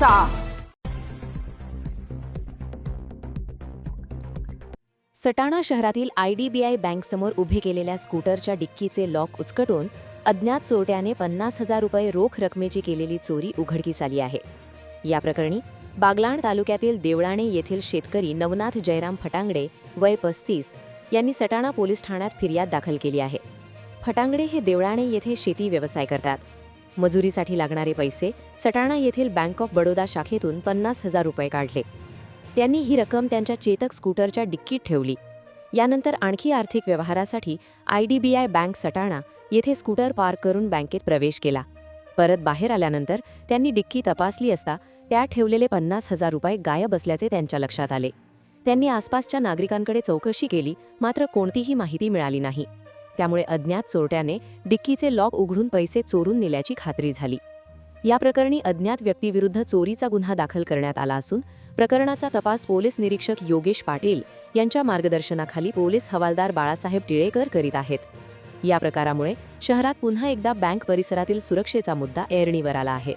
करायचा सटाणा शहरातील I D B I बँकसमोर उभे केलेल्या स्कूटरच्या डिक्कीचे लॉक उचकटून अज्ञात चोरट्याने पन्नास हजार रुपये रोख रकमेची केलेली चोरी उघडकीस आली आहे. या प्रकरणी बागलाण तालुक्यातील देवळाणे येथील शेतकरी नवनाथ जयराम फटांगडे वय पस्तीस यांनी सटाणा पोलीस ठाण्यात फिर्याद दाखल केली आहे. फटांगडे हे देवळाणे येथे शेती व्यवसाय करतात. मजुरीसाठी लागणारे पैसे सटाणा येथील बँक ऑफ बडोदा शाखेतून पन्नास हजार रुपये काढले. त्यांनी ही रक्कम त्यांच्या चेतक स्कूटरच्या डिक्कीत ठेवली. यानंतर आणखी आर्थिक व्यवहारासाठी I D B I bank Satana येथे स्कूटर पार्क करून बँकेत प्रवेश केला. परत बाहेर आल्यानंतर त्यांनी डिक्की तपासली असता त्या ठेवलेले पन्नास हजार रुपये गायब असल्याचे त्यांच्या लक्षात आले. त्यांनी आसपासच्या नागरिकांकडे चौकशी केली मात्र कोणतीही माहिती मिळाली नाही. त्यामुळे अज्ञात चोरट्याने डिक्कीचे लॉक उघडून पैसे चोरून नेल्याची खात्री झाली. या प्रकरणी अज्ञात व्यक्तीविरुद्ध चोरीचा गुन्हा दाखल करण्यात आला असून प्रकरणाचा तपास पोलीस निरीक्षक योगेश पाटील यांच्या मार्गदर्शनाखाली पोलीस हवालदार बाळासाहेब टिळेकर करीत आहेत. या प्रकारामुळे शहरात पुन्हा एकदा बँक परिसरातील सुरक्षेचा मुद्दा ऐरणीवर आला आहे.